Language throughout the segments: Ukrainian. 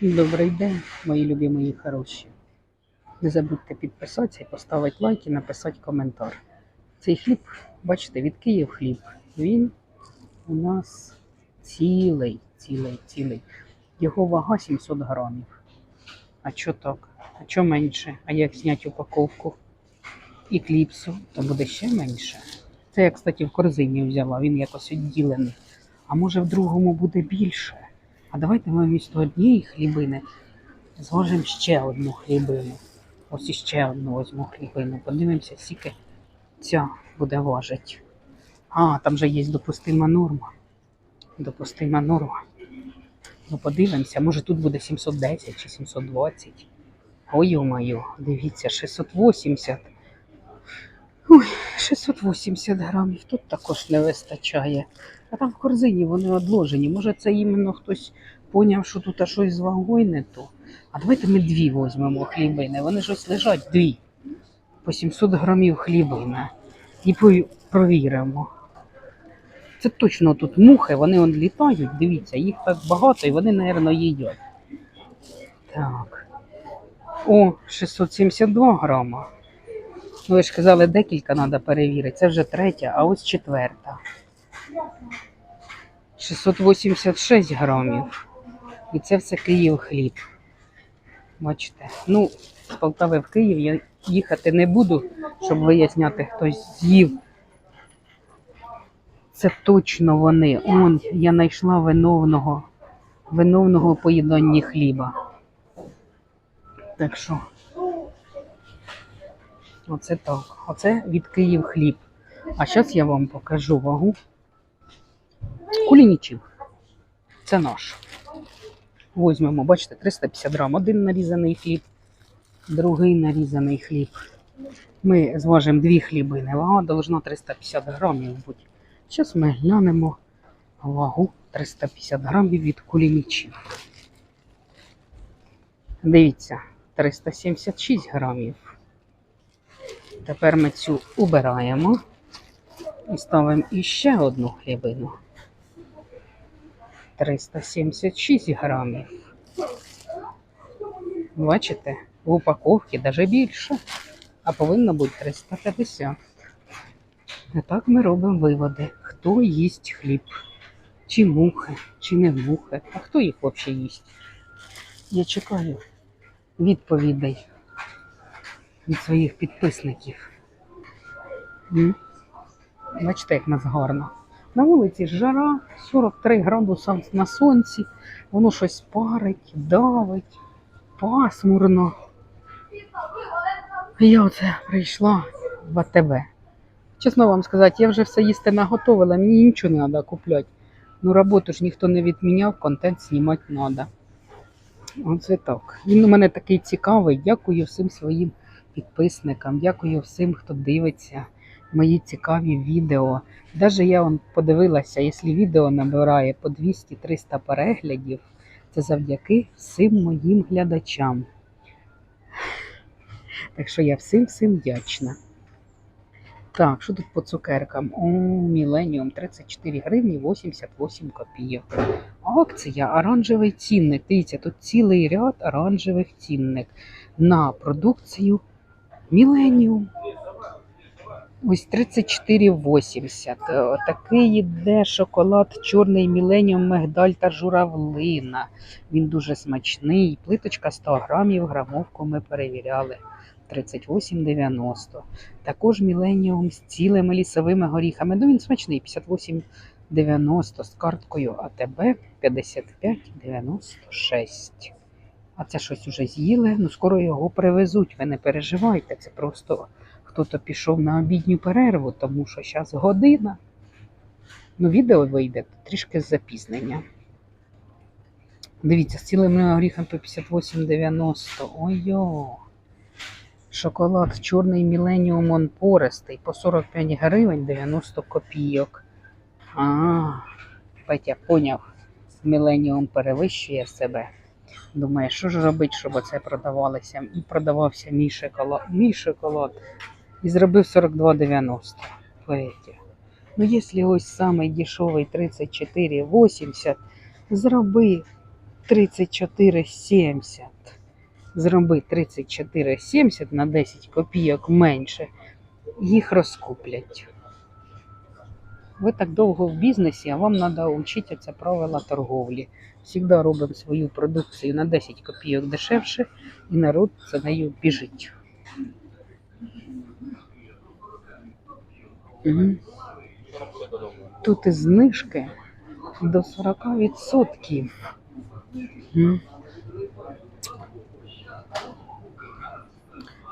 Добрий день, мої любі мої хороші. Не забудьте підписатися поставити лайк і написати коментар. Цей хліб, бачите, від Київ хліб. Він у нас цілий, цілий, цілий. Його вага 700 грамів. А що так? А що менше? А як зняти упаковку і кліпсу, то буде ще менше. Це я, кстати, в корзині взяла, він якось відділений. А може в другому буде більше? А давайте ми вмісто однієї хлібини зважимо ще одну хлібину. Ось іще одну візьму хлібину. Подивимося, скільки ця буде важити. А, там же є допустима норма. Допустима норма. Ну, подивимося, може тут буде 710 чи 720. Ой, моє, дивіться, 680. Ой, 680 грамів. Тут також не вистачає. А там в корзині вони одложені. Може, це іменно хтось поняв, що тут щось з вагою не то. А давайте ми дві візьмемо хлібини. Вони ж ось лежать дві. По 700 грамів хлібина. І провіримо. Це точно тут мухи, вони он літають, дивіться, їх так багато і вони, мабуть, їдять. Так. О, 672 грама. Ну, ви ж казали, декілька треба перевірити. Це вже третя, а ось четверта. 686 грамів. І це все Київ хліб. Бачите. Ну, з Полтави в Київ я їхати не буду, щоб виясняти, хтось з'їв. Це точно вони. Он, я знайшла виновного, виновного поїдання хліба. Так що. Оце так. Оце від Київ хліб. А зараз я вам покажу вагу кулінічів. Це наш. Возьмемо, бачите, 350 грам. Один нарізаний хліб, другий нарізаний хліб. Ми зважимо дві хлібини. Вага должна 350 грамів бути. Зараз ми глянемо вагу 350 грамів від кулінічів. Дивіться, 376 грамів. Тепер ми цю убираємо і ставимо іще одну хлібину. 376 грамів. Бачите, в упаковці навіть більше, а повинно бути 350. І так ми робимо виводи, хто їсть хліб, чи мухи, чи не мухи, а хто їх взагалі їсть. Я чекаю відповідей від своїх підписників. Бачите, як нас гарно. На вулиці жара, 43 градуса на сонці, воно щось парить, давить, пасмурно. Я оце прийшла в АТБ. Чесно вам сказати, я вже все їсти наготовила, мені нічого не треба купляти. Ну, роботу ж ніхто не відміняв, контент знімати треба. Оце так. Він у мене такий цікавий. Дякую всім своїм підписникам, дякую всім, хто дивиться мої цікаві відео. Даже я вам подивилася, якщо відео набирає по 200-300 переглядів, це завдяки всім моїм глядачам. Так що я всім всім вдячна. Так, що тут по цукеркам? О, Міленіум 34 гривні 88 копійок. Акція оранжевий цінник. Дивіться, тут цілий ряд оранжевих цінник на продукцію Міленіум. Ось 34,80. Е, Такий йде шоколад чорний міленіум, мигдаль та журавлина. Він дуже смачний. Плиточка 100 грамів, грамовку ми перевіряли. 38,90. Також міленіум з цілими лісовими горіхами. Ну він смачний 58,90 з карткою АТБ 55,96. А це щось уже з'їли. Ну скоро його привезуть. Ви не переживайте. Це просто хто-то пішов на обідню перерву, тому що зараз година. Ну, відео вийде трішки з запізнення. Дивіться, з цілими горіхами по 58,90. Ой-йо. Шоколад чорний Millennium он пористий по 45 гривень 90 копійок. А, Петя поняв, Millennium перевищує себе. Думає, що ж робити, щоб оце продавалося. І продавався мій шоколад. Мій шоколад. І зробив 42,90. Петя. Ну, якщо ось самий дешевий 34,80, зроби 34,70. Зроби 34,70 на 10 копійок менше. Їх розкуплять. Ви так довго в бізнесі, а вам треба вчитися правила торговлі. Всегда робимо свою продукцію на 10 копійок дешевше, і народ за нею біжить. Мгм. Тут і знижки до 40%. Мгм.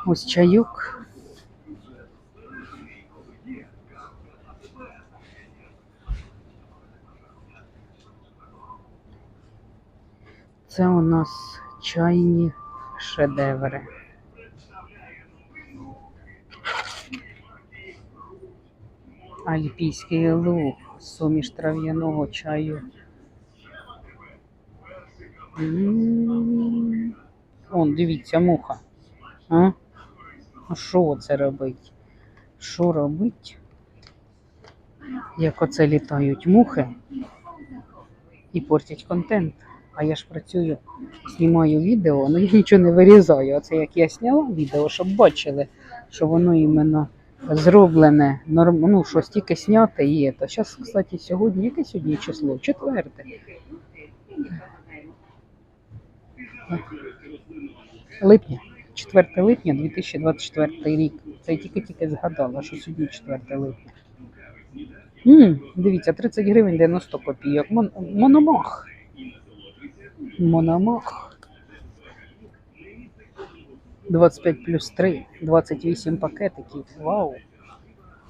Ось чайок. Це у нас чайні шедеври. Альпійський луг, суміш трав'яного чаю. Он, дивіться, муха. А? Що це робить? Що робить? Як оце літають мухи і портять контент. А я ж працюю, знімаю відео, але я нічого не вирізаю. Оце як я зняла відео, щоб бачили, що воно іменно зроблене, ну, щось тільки зняте і є. Зараз, кстати, сьогодні, яке сьогодні число? Четверте. Липня. 4 липня 2024 рік. Це я тільки-тільки згадала, що сьогодні 4 липня. м дивіться, 30 гривень 90 копійок. Мон... Мономах. Мономах. 25 плюс 3, 28 пакетиків. Вау.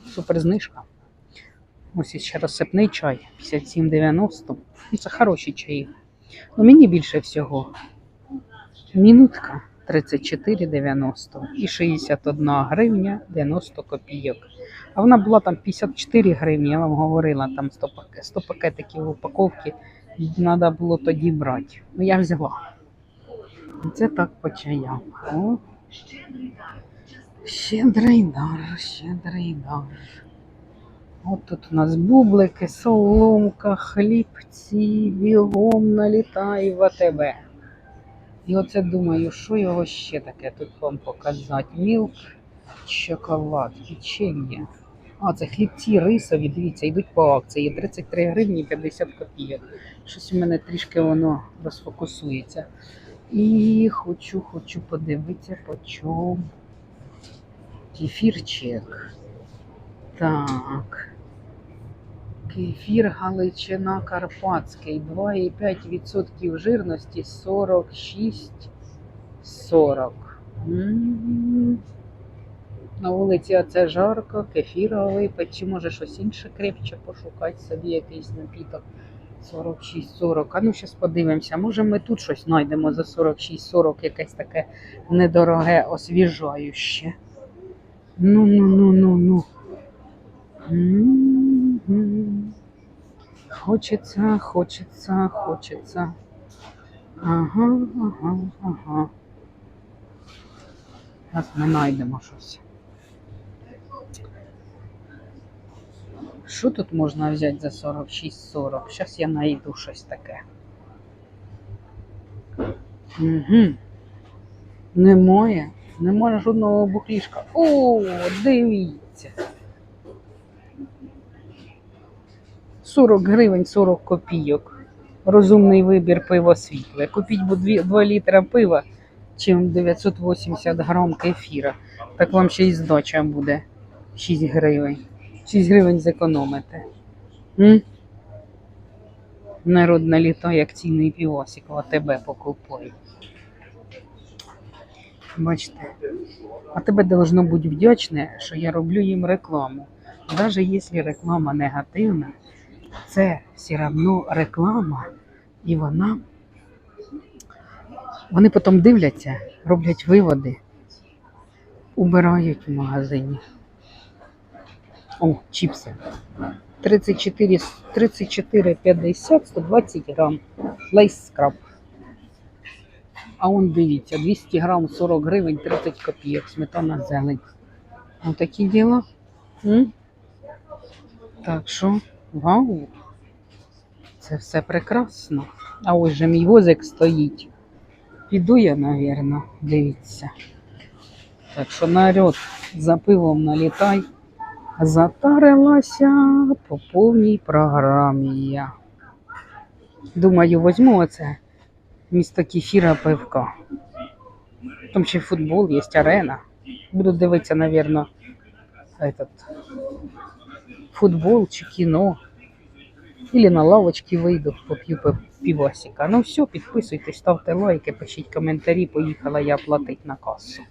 Супер знижка. Ось ще розсипний чай 57,90. Ну, Це хороші чаї. Ну, мені більше всього. Мінутка 34,90 і 61 гривня 90 копійок. А вона була там 54 гривні, я вам говорила, там 100, пак- 100 пакетиків упаковки. Треба було тоді брати. Ну я взяла. Це так по чаям. О. Щедрий дар, щедрий дар. От тут у нас бублики, соломка, хлібці, бігом налітай в АТБ. І оце думаю, що його ще таке тут вам показати. Мілк, шоколад, печення. А, це хлібці рисові, дивіться, йдуть по акції. 33 гривні 50 копійок. Щось у мене трішки воно розфокусується. І хочу, хочу подивитися, по чому кефірчик. Так. Кефір Галичина Карпатський 2,5% жирності 46,40. М. На вулиці оце жарко, кефіровий, чи може щось інше крепче пошукати собі якийсь напіток. 46,40. А ну зараз подивимося. Може ми тут щось знайдемо за 46,40, якесь таке недороге, освіжаюче. Ну, ну, ну, ну, ну. Хочеться, хочеться, хочеться. Ага, ага, ага. Зараз ми знайдемо щось. Що тут можна взяти за 46,40? Зараз я знайду щось таке. Угу. Немає. Немає жодного бухлішка. О, дивіться. 40 гривень 40 копійок. Розумний вибір пиво світле. Купіть 2, 2 літра пива, чим 980 грам кефіра. Так вам ще й здача буде 6 гривень. 6 гривень зекономите. М? Народ налітає акційний півосик, а тебе покупай. Бачите, а тебе должно бути вдячне, що я роблю їм рекламу. Навіть якщо реклама негативна, це все одно реклама, і вона. Вони потім дивляться, роблять виводи, убирають в магазині. О, чіпси. 34, 34,50, 120 грам. Лейс скраб. А он дивіться, 200 грам 40 гривень 30 копійок, сметана зелень. Ось такі діла. М? Так що, вау, це все прекрасно. А ось же мій возик стоїть. Піду я, навірно, дивіться. Так що народ за пивом налітай. Затарилася по повній програмі я. Думаю, возьму оце місто кефіра пивка. Там ще футбол, є арена. Буду дивитися, этот, футбол чи кіно. Или на лавочці вийду, поп'ю півасика. Ну все, підписуйтесь, ставте лайки, пишіть коментарі. Поїхала я платить на касу.